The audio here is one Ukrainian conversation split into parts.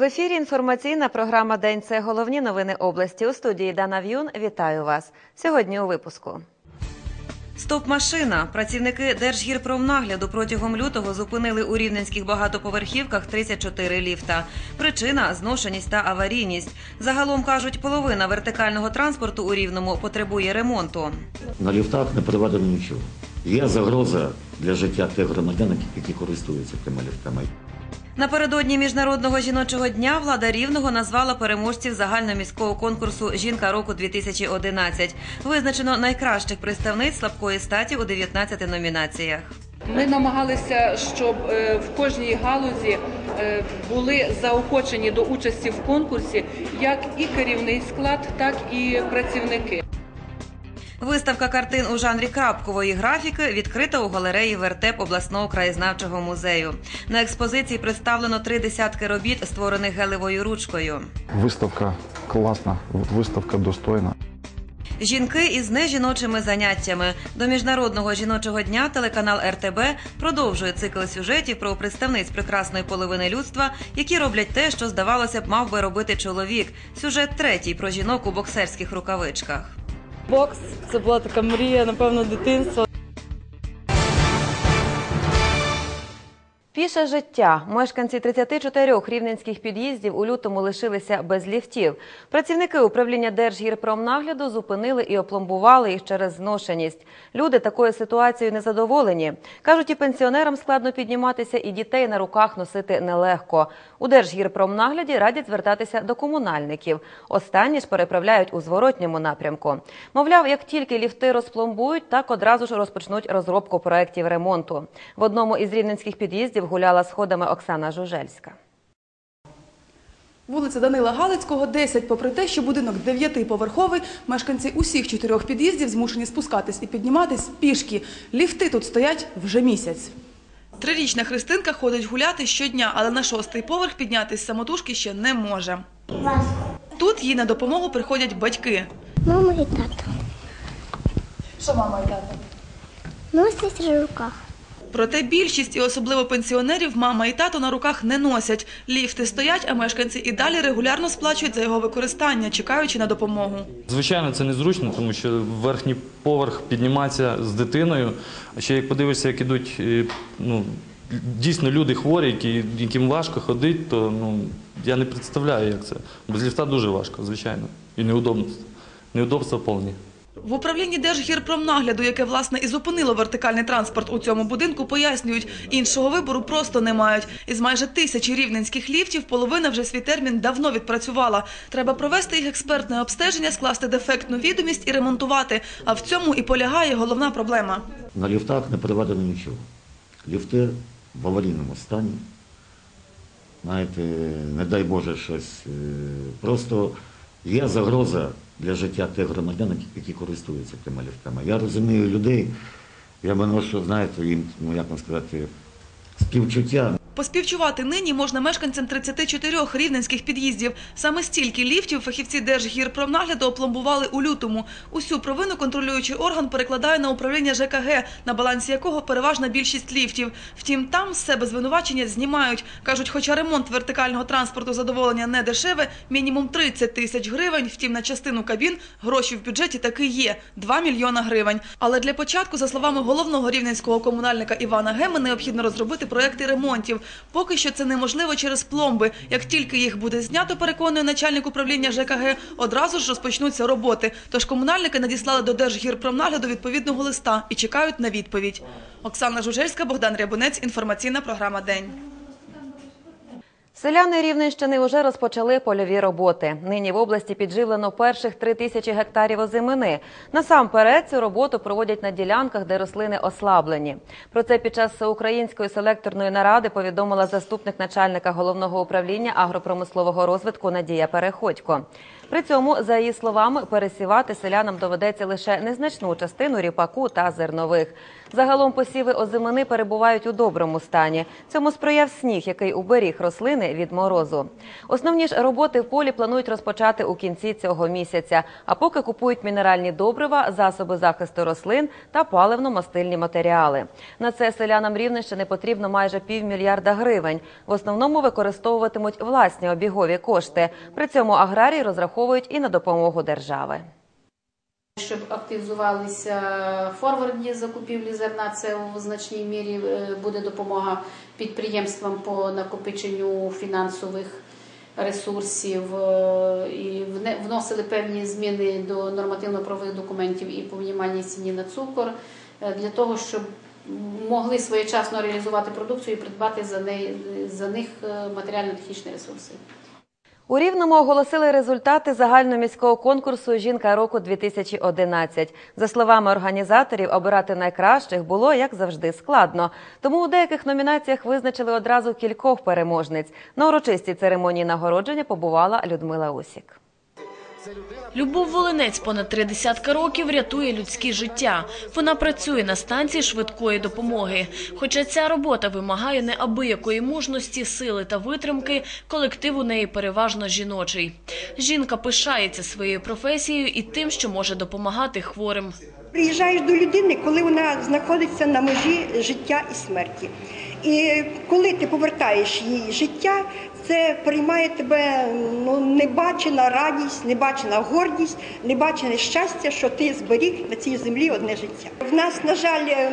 В ефірі інформаційна програма День. Це головні новини області. У студії Дана В'юн. Вітаю вас сьогодні. У випуску. Стоп-машина. Працівники Держгірпромнагляду протягом лютого зупинили у рівненських багатоповерхівках 34 ліфта. Причина зношеність та аварійність. Загалом кажуть, половина вертикального транспорту у рівному потребує ремонту. На ліфтах не проведено нічого. Є загроза для життя тих громадян, які користуються тими ліфтами. Напередодні міжнародного жіночого дня влада рівного назвала переможців загальноміського конкурсу Жінка року 2011 Визначено найкращих представниць слабкої статі у 19 номінаціях. Ми намагалися, щоб е, в кожній галузі е, були заохочені до участі в конкурсі як і керівний склад, так і працівники. Виставка картин у жанрі крапкової графіки відкрита у галереї Вертеп обласного краєзнавчого музею. На експозиції представлено три десятки робіт, створених гелевою ручкою. Виставка класна, виставка достойна. Жінки із нежіночими заняттями до міжнародного жіночого дня телеканал РТБ продовжує цикл сюжетів про представниць прекрасної половини людства, які роблять те, що здавалося б, мав би робити чоловік. Сюжет третій про жінок у боксерських рукавичках. Бокс це була така мрія, напевно, дитинства. Піше життя. Мешканці 34 рівненських під'їздів у лютому лишилися без ліфтів. Працівники управління Держгірпромнагляду зупинили і опломбували їх через зношеність. Люди такою ситуацією незадоволені. Кажуть, і пенсіонерам складно підніматися, і дітей на руках носити нелегко. У Держгірпромнагляді радять звертатися до комунальників. Останні ж переправляють у зворотньому напрямку. Мовляв, як тільки ліфти розпломбують, так одразу ж розпочнуть розробку проєктів ремонту. В одному із рівненських під'їздів гуляла сходами Оксана Жужельська. Вулиця Данила Галицького, 10. Попри те, що будинок дев'ятиповерховий, мешканці усіх чотирьох під'їздів змушені спускатись і підніматись пішки. Ліфти тут стоять вже місяць. Трирічна Христинка ходить гуляти щодня, але на шостий поверх піднятись самотужки ще не може. Тут їй на допомогу приходять батьки. Мама і тато. Що мама і тато? Носять в руках. Проте більшість і особливо пенсіонерів мама і тато на руках не носять. Ліфти стоять, а мешканці і далі регулярно сплачують за його використання, чекаючи на допомогу. Звичайно, це незручно, тому що верхній поверх піднімається з дитиною. А ще як подивишся, як ідуть е, ну, дійсно люди хворі, яким важко ходити, то ну, я не представляю, як це. Без ліфта дуже важко, звичайно. І неудобство. Неудобства повні. В управлінні Держгірпромнагляду, яке власне і зупинило вертикальний транспорт у цьому будинку, пояснюють, іншого вибору просто не мають. Із майже тисячі рівненських ліфтів половина вже свій термін давно відпрацювала. Треба провести їх експертне обстеження, скласти дефектну відомість і ремонтувати. А в цьому і полягає головна проблема. На ліфтах не проведено нічого. Ліфти в аварійному стані. Знаєте, не дай Боже щось. е, Просто є загроза для життя тих громадян, які користуються тими ліфтами. Я розумію людей, я виношу, знаєте, їм, ну як вам сказати, співчуття. Поспівчувати нині можна мешканцям 34 рівненських під'їздів. Саме стільки ліфтів фахівці Держгірпромнагляду опломбували у лютому. Усю провину контролюючий орган перекладає на управління ЖКГ, на балансі якого переважна більшість ліфтів. Втім, там з себе звинувачення знімають. Кажуть, хоча ремонт вертикального транспорту задоволення не дешеве, мінімум 30 тисяч гривень. Втім, на частину кабін гроші в бюджеті таки є – 2 мільйона гривень. Але для початку, за словами головного рівненського комунальника Івана Геми, необхідно розробити проекти ремонтів. Поки що це неможливо через пломби. Як тільки їх буде знято, переконує начальник управління ЖКГ, одразу ж розпочнуться роботи. Тож комунальники надіслали до Держгірпромнагляду відповідного листа і чекають на відповідь. Оксана Жужельська, Богдан Рябунець. Інформаційна програма «День». Селяни Рівненщини вже розпочали польові роботи. Нині в області підживлено перших три тисячі гектарів озимини. Насамперед цю роботу проводять на ділянках, де рослини ослаблені. Про це під час української селекторної наради повідомила заступник начальника головного управління агропромислового розвитку Надія Переходько. При цьому, за її словами, пересівати селянам доведеться лише незначну частину ріпаку та зернових. Загалом посіви озимини перебувають у доброму стані. Цьому сприяв сніг, який уберіг рослини від морозу. Основні ж роботи в полі планують розпочати у кінці цього місяця. А поки купують мінеральні добрива, засоби захисту рослин та паливно-мастильні матеріали. На це селянам Рівненщини потрібно майже півмільярда гривень. В основному використовуватимуть власні обігові кошти. При цьому аграрії розраховують і на допомогу держави. Щоб активізувалися форвардні закупівлі зерна, це у значній мірі е, буде допомога підприємствам по накопиченню фінансових ресурсів е, і вносили певні зміни до нормативно-правових документів і по мінімальній ціні на цукор е, для того, щоб могли своєчасно реалізувати продукцію і придбати за, за них матеріально-технічні ресурси. У Рівному оголосили результати загальноміського конкурсу Жінка року 2011 За словами організаторів, обирати найкращих було як завжди складно. Тому у деяких номінаціях визначили одразу кількох переможниць. На урочистій церемонії нагородження побувала Людмила Усік. Любов Волинець понад три десятка років рятує людські життя. Вона працює на станції швидкої допомоги. Хоча ця робота вимагає неабиякої мужності, сили та витримки, колектив у неї переважно жіночий. Жінка пишається своєю професією і тим, що може допомагати хворим. Приїжджаєш до людини, коли вона знаходиться на межі життя і смерті. І коли ти повертаєш їй життя, це приймає тебе ну, небачена радість, небачена гордість, небачене щастя, що ти зберіг на цій землі одне життя. В нас, на жаль, е,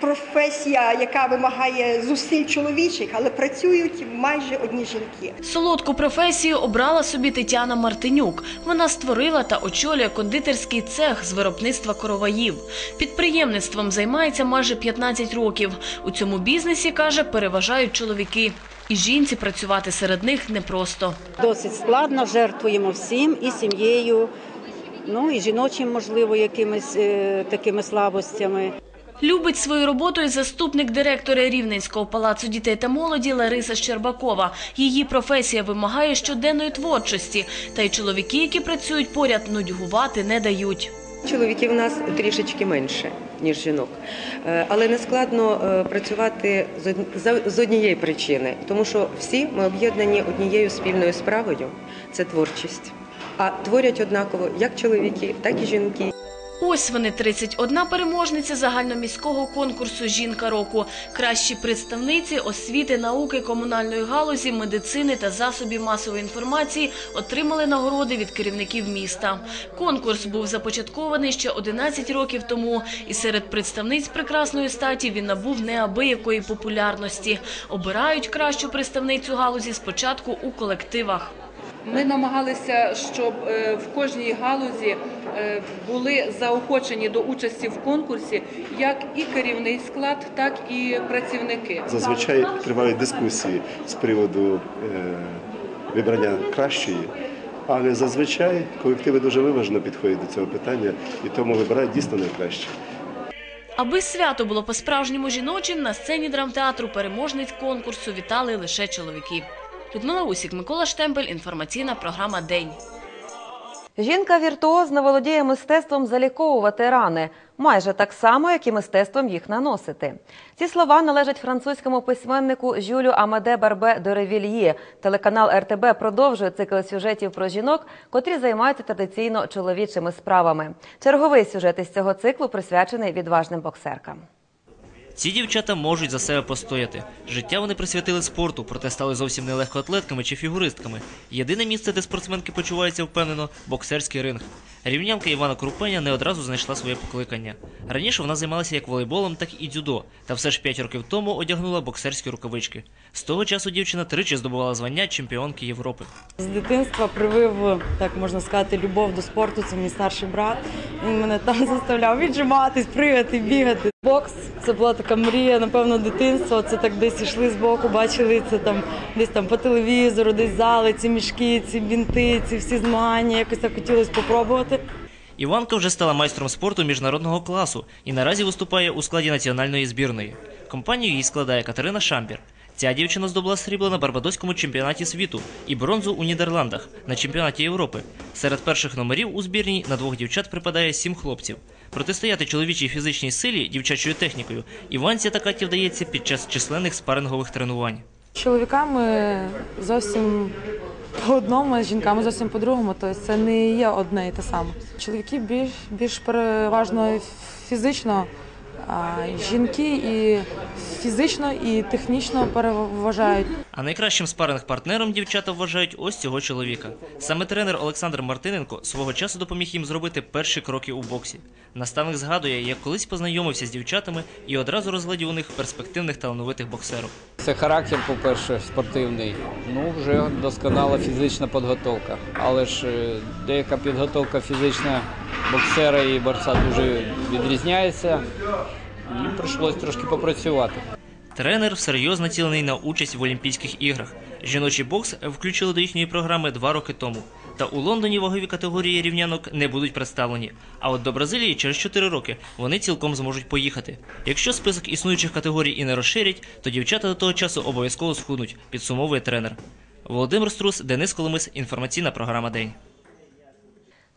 професія, яка вимагає зусиль чоловічих, але працюють майже одні жінки. Солодку професію обрала собі Тетяна Мартинюк. Вона створила та очолює кондитерський цех з виробництва короваїв. Підприємництвом займається майже 15 років. У цьому бізнесі, каже, переважають чоловіки. І жінці працювати серед них непросто. Досить складно, жертвуємо всім і сім'єю, ну і жіночим, можливо, якимись е, такими слабостями. Любить свою роботу і заступник директора Рівненського палацу дітей та молоді Лариса Щербакова. Її професія вимагає щоденної творчості, та й чоловіки, які працюють поряд, нудьгувати не дають. Чоловіків у нас трішечки менше, ніж жінок. Е, Але не складно е, працювати з од- з однієї причини, тому що всі ми об'єднані однією спільною справою це творчість. А творять однаково як чоловіки, так і жінки. Ось вони 31 переможниця загальноміського конкурсу Жінка року. Кращі представниці освіти, науки, комунальної галузі, медицини та засобів масової інформації отримали нагороди від керівників міста. Конкурс був започаткований ще 11 років тому, і серед представниць прекрасної статі він набув неабиякої популярності. Обирають кращу представницю галузі спочатку у колективах. Ми намагалися, щоб е, в кожній галузі е, були заохочені до участі в конкурсі як і керівний склад, так і працівники. Зазвичай тривають дискусії з приводу е, вибрання кращої, але зазвичай колективи дуже виважено підходять до цього питання і тому вибирають дійсно найкраще. Аби свято було по-справжньому жіночим, на сцені драмтеатру переможниць конкурсу вітали лише чоловіки. Людмила Усік, Микола Штемпель, інформаційна програма День. Жінка віртуозно володіє мистецтвом заліковувати рани, майже так само, як і мистецтвом їх наносити. Ці слова належать французькому письменнику Жюлю Амаде Барбе Доревільє. Телеканал РТБ продовжує цикл сюжетів про жінок, котрі займаються традиційно чоловічими справами. Черговий сюжет із цього циклу присвячений відважним боксеркам. Ці дівчата можуть за себе постояти. Життя вони присвятили спорту, проте стали зовсім не легкоатлетками чи фігуристками. Єдине місце, де спортсменки почуваються впевнено боксерський ринг. Рівнянка Івана Крупеня не одразу знайшла своє покликання. Раніше вона займалася як волейболом, так і дзюдо, та все ж 5 років тому одягнула боксерські рукавички. З того часу дівчина тричі здобувала звання чемпіонки Європи. З дитинства привив, так можна сказати, любов до спорту. Це мій старший брат. Він мене там заставляв віджиматись, пригати, бігати. Бокс це була така мрія, напевно, дитинства. Це так десь йшли з боку, бачили це там десь там по телевізору, десь зали, ці мішки, ці бінти, ці всі змагання. Якось так хотілося попробувати. Іванка вже стала майстром спорту міжнародного класу і наразі виступає у складі національної збірної. Компанію їй складає Катерина Шамбір. Ця дівчина здобула срібло на Барбадоському чемпіонаті світу і бронзу у Нідерландах на чемпіонаті Європи. Серед перших номерів у збірній на двох дівчат припадає сім хлопців. Протистояти чоловічій фізичній силі дівчачою технікою Іванці та Каті вдається під час численних спарингових тренувань. Чоловіками зовсім по одному, з жінками зовсім по-другому. Тобто це не є одне і те саме. Чоловіки більш, більш переважно фізично, жінки і фізично, і технічно переважають. А найкращим спаринг-партнером дівчата вважають ось цього чоловіка. Саме тренер Олександр Мартиненко свого часу допоміг їм зробити перші кроки у боксі. Наставник згадує, як колись познайомився з дівчатами і одразу розглядів у них перспективних талановитих боксерів. Це характер, по-перше, спортивний. Ну, вже досконала фізична підготовка. Але ж е, деяка підготовка фізична боксера і борця дуже відрізняється. І прийшлось трошки попрацювати. Тренер всерйоз націлений на участь в Олімпійських іграх. Жіночий бокс включили до їхньої програми два роки тому. Та у Лондоні вагові категорії рівнянок не будуть представлені. А от до Бразилії через 4 роки вони цілком зможуть поїхати. Якщо список існуючих категорій і не розширять, то дівчата до того часу обов'язково схуднуть, підсумовує тренер. Володимир Струс, Денис Коломис, інформаційна програма День.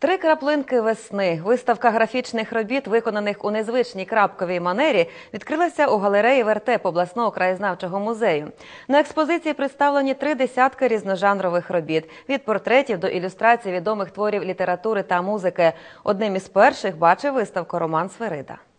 Три краплинки весни. Виставка графічних робіт, виконаних у незвичній крапковій манері, відкрилася у галереї Вертеп обласного краєзнавчого музею. На експозиції представлені три десятки різножанрових робіт від портретів до ілюстрацій відомих творів літератури та музики. Одним із перших бачив виставку Роман Сверида.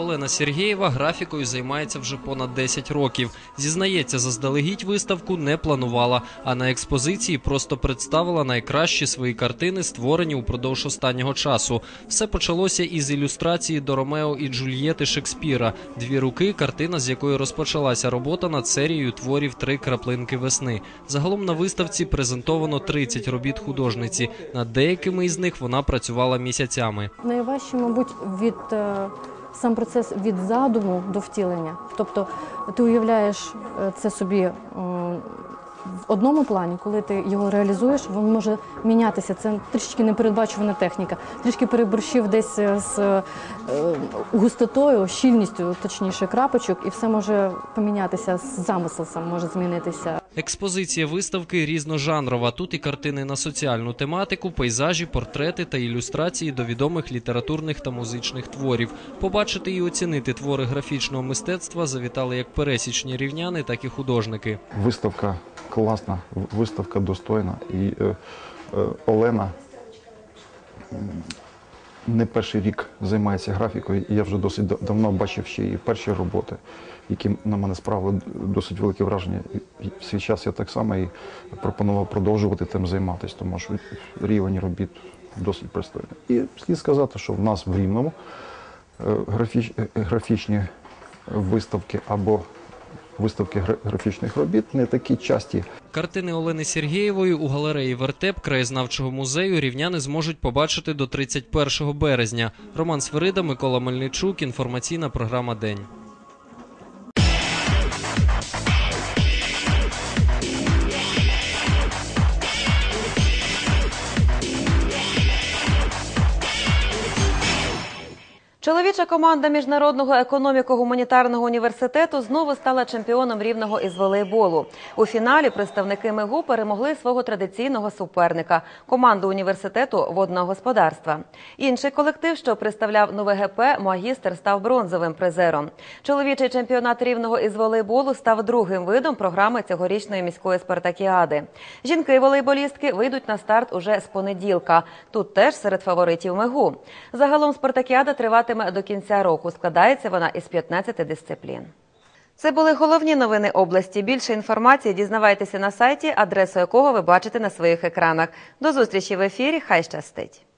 Олена Сергієва графікою займається вже понад 10 років. Зізнається, заздалегідь виставку не планувала, а на експозиції просто представила найкращі свої картини, створені упродовж останнього часу. Все почалося із ілюстрації до Ромео і Джульєти Шекспіра. Дві руки, картина, з якої розпочалася робота над серією творів Три краплинки весни. Загалом на виставці презентовано 30 робіт художниці. Над деякими із них вона працювала місяцями. Найважче, мабуть, від е, сам процес від задуму до втілення. Тобто ти уявляєш е, це собі в одному плані, коли ти його реалізуєш, він може мінятися. Це трішки непередбачувана техніка. Трішки переборщив десь е, з е, густотою, щільністю, точніше, крапочок, і все може помінятися. Замисел сам може змінитися. Експозиція виставки різножанрова. Тут і картини на соціальну тематику, пейзажі, портрети та ілюстрації до відомих літературних та музичних творів. Побачити і оцінити твори графічного мистецтва завітали як пересічні рівняни, так і художники. Виставка класна, виставка достойна. І е, е, Олена не перший рік займається графікою, і я вже досить давно бачив ще і перші роботи, які на мене справили досить велике враження. І В свій час я так само і пропонував продовжувати тим займатися, тому що рівень робіт досить пристойний. І слід сказати, що в нас в Рівному е, графіч, е, графічні виставки або виставки графічних робіт не такі часті. Картини Олени Сергієвої у галереї Вертеп краєзнавчого музею рівняни зможуть побачити до 31 березня. Роман Сверида, Микола Мельничук. Інформаційна програма День. Чоловіча команда Міжнародного економіко-гуманітарного університету знову стала чемпіоном рівного із волейболу. У фіналі представники МИГУ перемогли свого традиційного суперника команду університету водного господарства. Інший колектив, що представляв нове ГП, магістр став бронзовим призером. Чоловічий чемпіонат рівного із волейболу став другим видом програми цьогорічної міської спартакіади. Жінки-волейболістки вийдуть на старт уже з понеділка. Тут теж серед фаворитів МИГУ. Загалом спартакіада триватиме до кінця року. Складається вона із 15 дисциплін. Це були головні новини області. Більше інформації дізнавайтеся на сайті, адресу якого ви бачите на своїх екранах. До зустрічі в ефірі. Хай щастить!